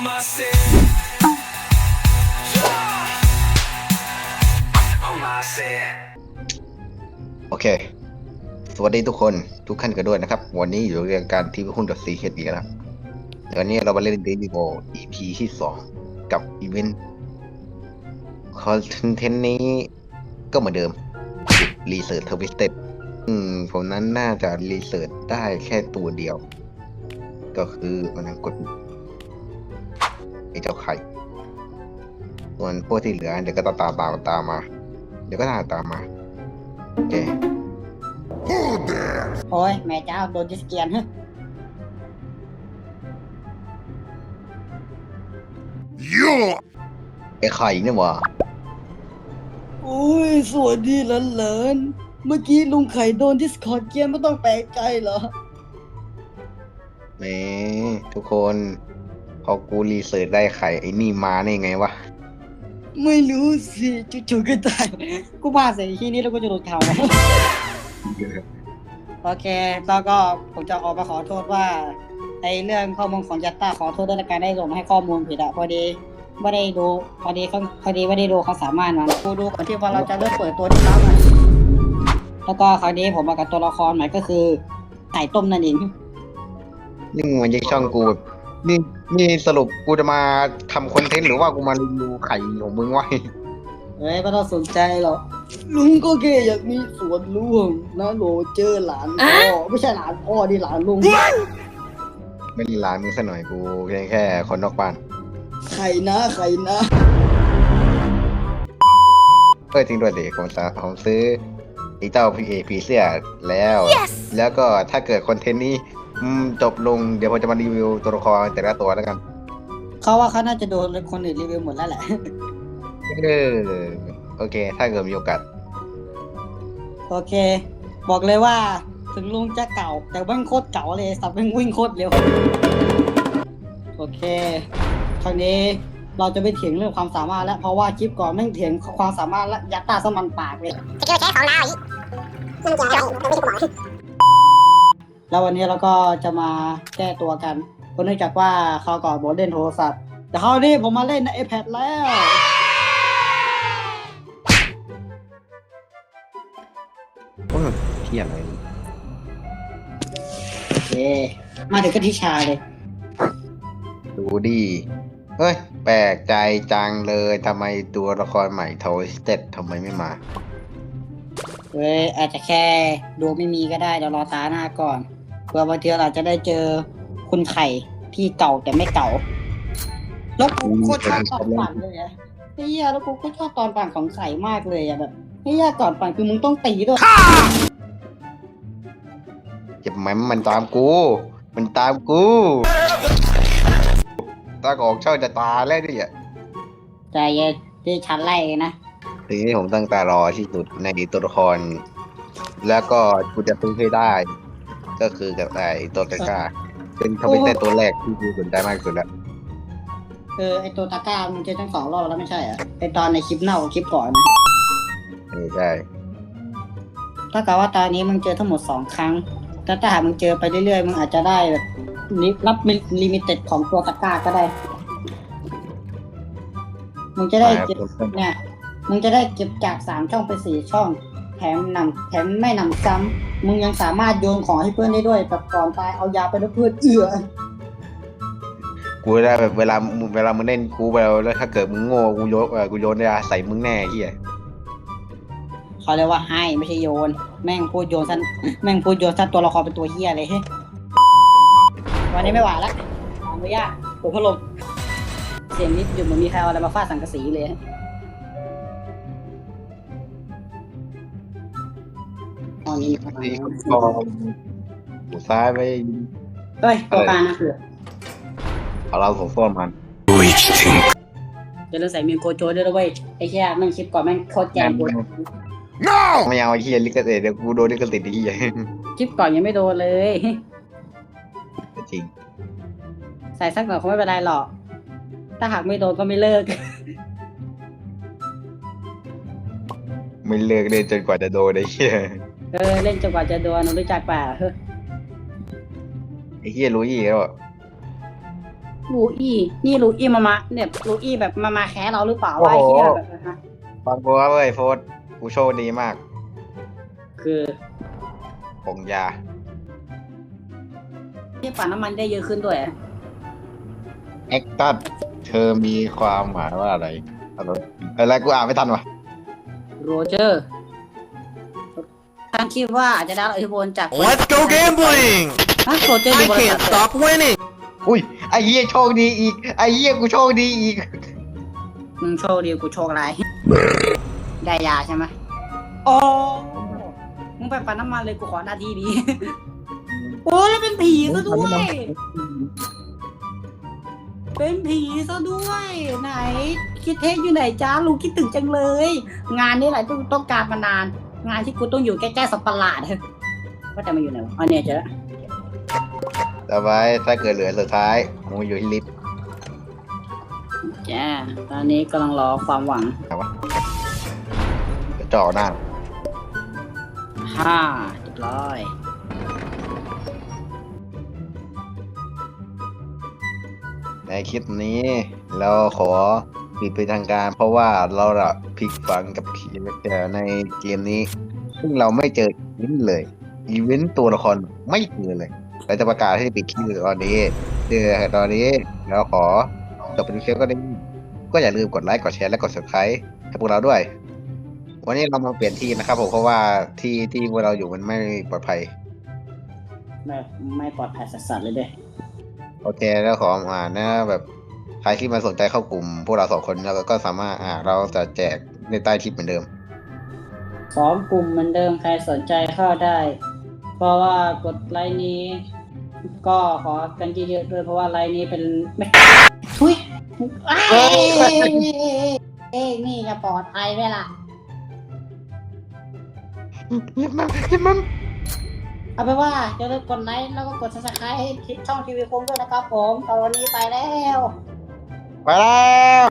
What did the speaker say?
Mama said. Mama said. โอเค สวัสดีทุกคน ทุกท่านกันด้วยนะครับ วันนี้อยู่เรื่องการที่หุ้นดอทซีเฮดอีกแล้วเดี๋ยววันนี้เรามาเล่นเดลิโอ EP ที่สองกับอีเวนต์คอนเทนต์นี้ก็เหมือนเดิมรีเสิร์ชเทอร์วิสเต็ดอืมผมนั้นน่าจะรีเสิร์ชได้แค่ตัวเดียว ก็คือวันกด ไอ้เจ้าไข่ส่วนพวกที่เหลือเดี๋ยวก็ตามตามตามตามมา เดี๋ยวก็ตามตามมาโอเคโอ้ยแม่เจ้าโดนดิสเกียนฮะไอ้ไข่เนี่ยหวะโอ้ยสวัสดีหลานๆเมื่อกี้ลุงไข่โดนดิสคอร์ดเกียนไม่ต้องแปลกใจเหรอแหมทุกคน พอกูรีเสิร์ชได้ไข่ไอ้นี่มาได้ไงวะ ไม่รู้สิจู่ๆก็ตายกูพาใส่ที่นี้แล้วก็จะโดนข่าวโอเคแล้วก็ผมจะออกมาขอโทษว่าไอเรื่องข้อมูลของยัตตาขอโทษด้วยในการได้ส่งมาให้ข้อมูลผิดอะพอดีไม่ได้ดูพอดีเขาพอดีไม่ได้ดูเขามสามารถมันกูดูก่อนที่ว่าเราจะเริ่มเปิดตัวที่ร้านมันแล้วก็คราวนี้ผมมากับตัวละครใหม่ก็คือไก่ต้มนั่นเองนี่มึงมันยังช่องกูแบบนี่ นี่สรุปกูจะมาทำคอนเทนต์หรือว่ากูมารีวิวไข่ของมึงวะเฮ้ยไม่ต้องสนใจหรอกลุงก็แค่อยากมีส่วนร่วมนะโรเจอร์หลานพ่อไม่ใช่หลานพ่อดิหลานลุงไม่ได้ร้านมึงซะหน่อยกูเพียงแค่คนนอกบ้านใครนะใครนะเออจริงด้วยดิผมสาผมซื้อไอ้เจ้าพีเอพีเสื้อแล้ว แล้วก็ถ้าเกิดคอนเทนต์นี้ อืมจบลงเดี๋ยวผมจะมารีวิวตัวละครแต่ละตัวแล้วกันเขาว่าเขาน่าจะโดนคนอื่นรีวิวหมดแล้วแหละ เออโอเค ถ้าเกิดมีโอกาสโอเค บอกเลยว่าถึงลุงจะเก่า แต่วิ่งโคตรเก่าเลยสับวิ่งวิ่งโคตรเร็ว โอเคคราวนี้เราจะไม่เถียงเรื่องความสามารถแล้วเพราะว่าคลิปก่อนไม่งเถียงความสามารถและยัดตาสมันปากเลยแล้ววันนี้เราก็จะมาแก้ตัวกันเพราะเนื่องจากว่าเขาวก่อนบอกเล่นโทรศัพท์ แต่คราวนี้ผมมาเล่นใน iPad แล้ว โอ้ยเที่ยอะไรโอเค มาถึงก็ทิชาเลย ดูดิ เฮ้ย แปลกใจจังเลยทำไมตัวละครใหม่โทสเต็ดทำไมไม่มา เว้ยอาจจะแค่ดูไม่มีก็ได้เดี๋ยวรอตาหน้าก่อน เผื่อบางทีเราอาจจะได้เจอคุณไข่ที่เก่าแต่ไม่เก่า แล้วกูโคตรชอบตอนปั่นเลยอะไอ้เหี้ยแล้วกูก็ชอบตอนปั่นของไข่มากเลยอะแบบไอ้เหี้ยก่อนปั่นคือมึงต้องตีด้วยเจ็บไหมมันตามกู มันตามกู ตาออกช่องจะตาแล้วดิอะใจเย็นที่ฉันไล่เองนะทีนี้ผมตั้งตารอที่สุดในตัวละคร แล้วก็กูจะซื้อให้ได้ ก็คือกับไอ้ตัวตะกร้าเป็นทวิตเตอร์ตัวแรกที่กูสนใจมากที่สุดแล้วเออไอตัวตะกร้ามันเจอทั้งสองรอบแล้วไม่ใช่เหรอไอตอนในคลิปเน่ากับคลิปก่อนนะเออใช่ถ้ากับว่าตอนนี้มึงเจอทั้งหมดสองครั้งแต่ถ้าหากมึงเจอไปเรื่อยๆมึงอาจจะได้แบบลิรับลิมิเต็ดของตัวตะกร้าก็ได้ มึงจะได้เก็บเนี่ยมึงจะได้เก็บจากสามช่องไปสี่ช่อง แถมนำแถมไม่นำซ้ำ มึงยังสามารถโยนของให้เพื่อนได้ด้วยแบบก่อนตายเอายาไปแล้วเพื่อนเอือกูได้แบบเวลามึงเวลามึงเล่นกูไปแล้วแล้วถ้าเกิดมึงโง่กูโยนเออกูโยนยาใส่มึงแน่เฮียเขาเรียกว่าให้ไม่ใช่โยน แม่งพูดโยนสั้นแม่งพูดโยนสั้นตัวละครเป็นตัวเฮียเลยเฮ้ยวันนี้ไม่ไหวละขออนุญาตปลุกพัดลมเสียงนิดอยู่เหมือนมีใครเอาอะไรมาฟาดสังกะสีเลย ฮะตอนนี้พอกูซ้ายไปเฮ้ยตัวการนะคือเอาเราสองส้วมมันจะเริ่มใส่มีโกโจด้วยนะเว้ยไอ้แค่แม่งคลิปก่อนแม่งโคตรแจมกูไม่เอาไอ้เฮียลิขสิทธิ์เดี๋ยวกูโดนลิขสิทธิ์ไอ้เฮียคลิปก่อนยังไม่โดนเลยจริง ใส่สักหน่อยคงไม่เป็นไรหรอก ถ้าหากไม่โดนก็ไม่เลิก ไม่เลิกเล่นจนกว่าจะโดนไอ้เฮีย เออเล่นจนกว่าจะโดนรู้จักป่ะเฮ้ยไอ้เฮียรู้อีกแล้วอะลูอี้นี่ลูอี้มามาเนี่ยลูอี้แบบมามาแค้เราหรือเปล่าว่าไอ้เหี้ยแบบนะฮะฟังกูว่าเว้ยโฟร์กูโชคดีมากคือผงยา ที่ปั่นน้ำมันได้เยอะขึ้นด้วยอะแอคตัสเธอมีความหมายว่าอะไรอะไรอะไรกูอ่านไม่ทันวะโรเจอร์ ท่านคิดว่าอาจจะได้รับอิทธิพลจาก Let's go gambling! ฮะโรเจอร์ดู I บริษัท can't stop winning! อุ้ยไอ้เหี้ยโชคดีอีกไอ้เหี้ยกูโชคดีอีก มึงโชคดีกูโชคร้ายได้ยาใช่ไหมโอ้มึงไปปั่นน้ำมันเลยกูขอหน้าที่ดี โอ้แล้วเป็นผีซะด้วย เป็นผีซะด้วย ไหน คิดเทคอยู่ไหนจ้าลุงคิดถึงจังเลย งานนี้แหละที่กูต้องการมานาน งานที่กูต้องอยู่ใกล้ๆสัตว์ประหลาดว่าแต่มาอยู่ไหนวะอ๋อเนี่ยเจอแล้วต่อไปถ้าเกิดเหลือสุดท้ายมึงอยู่ที่ลิฟต์จ้าตอนนี้กำลังรอความหวังจะจ่อหน้าห้าเรียบร้อยในคลิปนี้เราขอปิดเป็นทางการเพราะว่าเราอะ พลิกฝังกับทีมในเกมนี้ ซึ่งเราไม่เจออีเวนต์เลย อีเวนต์ตัวละครไม่เจอเลยเราจะประกาศให้ปิดคลิปตอนนี้เจอตอนนี้เราขอจบเป็นคลิปก็ได้ก็อย่าลืมกดไลค์กดแชร์และกด subscribe ให้พวกเราด้วย วันนี้เรามาเปลี่ยนที่นะครับผมเพราะว่าที่ที่พวกเราอยู่มันไม่ปลอดภัย ไม่ไม่ปลอดภัยสัสๆเลยเด้โอเคแล้วขออ่านนะแบบใครที่มาสนใจเข้ากลุ่ม พวกเราสองคนแล้วก็สามารถอ่าเราจะแจก ในใต้คลิปเหมือนเดิมสองกลุ่มเหมือนเดิมใครสนใจเข้าได้ เพราะว่ากดไลน์นี้ ก็ขอกันเยอะๆด้วยเพราะว่าไลน์นี้เป็นไม่ทุยอ้ายเฮ้ยเอ้ยนี่จะปลอดภัยไหมล่ะเงียบมันเงียบมันเอาไปนว่าอย่าลืมกดไลค์แล้วก็กด subscribe ให้ช่องทีวีคมด้วยนะครับผมตอนนี้ไปแล้ว ไปแล้ว